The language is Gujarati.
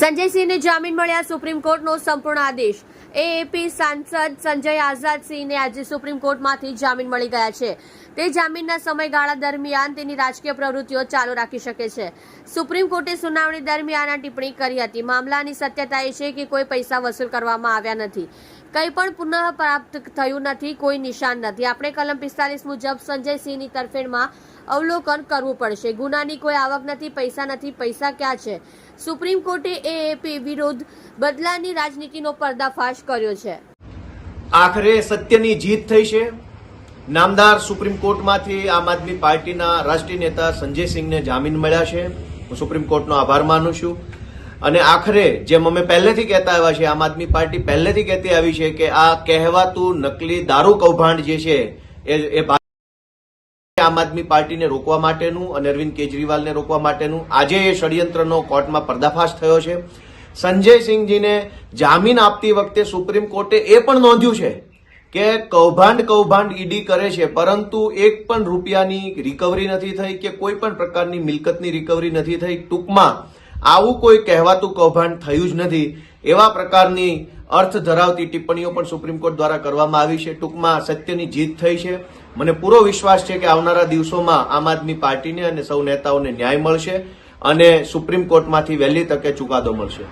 સંજયસિંહને જામીન મળ્યા સુપ્રીમ કોર્ટનો સંપૂર્ણ આદેશ. એએપી સાંસદ સંજય આઝાદસિંહને આજે સુપ્રીમ કોર્ટમાંથી જામીન મળી ગયા છે. તે જામીનના સમયગાળા દરમિયાન તેની રાજકીય પ્રવૃત્તિઓ ચાલુ રાખી શકે છે. સુપ્રીમ કોર્ટે સુનાવણી દરમિયાન આ ટિપ્પણી કરી હતી. મામલાની સત્યતા એ છે કે કોઈ પૈસા વસૂલ કરવામાં આવ્યા નથી. કંઈ પણ પુનઃ પ્રાપ્ત થયું નથી, કોઈ નિશાન નથી. આપણે કલમ પિસ્તાલીસ મુજબ સંજયસિંહની તરફેણમાં અવલોકન કરવું પડશે. ગુનાની કોઈ આવક નથી, પૈસા નથી, પૈસા ક્યાં છે? સુપ્રીમ કોર્ટે એએપી વિરુદ્ધ બદલાની રાજનીતિનો પર્દાફાશ કર્યો છે. આખરે સત્યની જીત થઈ છે. નામદાર સુપ્રીમ કોર્ટમાંથી આમ આદમી પાર્ટીના રાષ્ટ્રીય નેતા સંજયસિંહને જામીન મળ્યા છે. હું સુપ્રીમ કોર્ટનો આભાર માનું છું. અને આખરે જેમ અમે પહેલેથી કહેતા આવ્યા છે આમ આદમી પાર્ટી પહેલેથી કહેતી આવી છે કે આ કહેવાતું નકલી દારૂ કૌભાંડ જે છે, એ એ આમ આદમી પાર્ટીને રોકવા માટેનું અને અરવિંદ કેજરીવાલને રોકવા માટેનું આજે એ ષડયંત્રનો કોર્ટમાં પર્દાફાશ થયો છે. સંજયસિંહજીને જામીન આપતી વખતે સુપ્રીમ કોર્ટે એ પણ નોંધ્યું છે કે કૌભાંડ કૌભાંડ ઈડી કરે છે, પરંતુ એક પણ રૂપિયાની રિકવરી નથી થઈ કે કોઈ પણ પ્રકારની મિલકતની રિકવરી નથી થઈ. ટૂંકમાં આવું કોઈ કહેવાતું કૌભાંડ થયું જ નથી. એવા પ્રકારની અર્થ ધરાવતી ટિપ્પણીઓ પણ સુપ્રીમ કોર્ટ દ્વારા કરવામાં આવી છે. ટૂંકમાં સત્યની જીત થઈ છે. મને પૂરો વિશ્વાસ છે કે આવનારા દિવસોમાં આમ આદમી પાર્ટીને અને સૌ નેતાઓને ન્યાય મળશે અને સુપ્રીમ કોર્ટમાંથી વહેલી તકે ચુકાદો મળશે.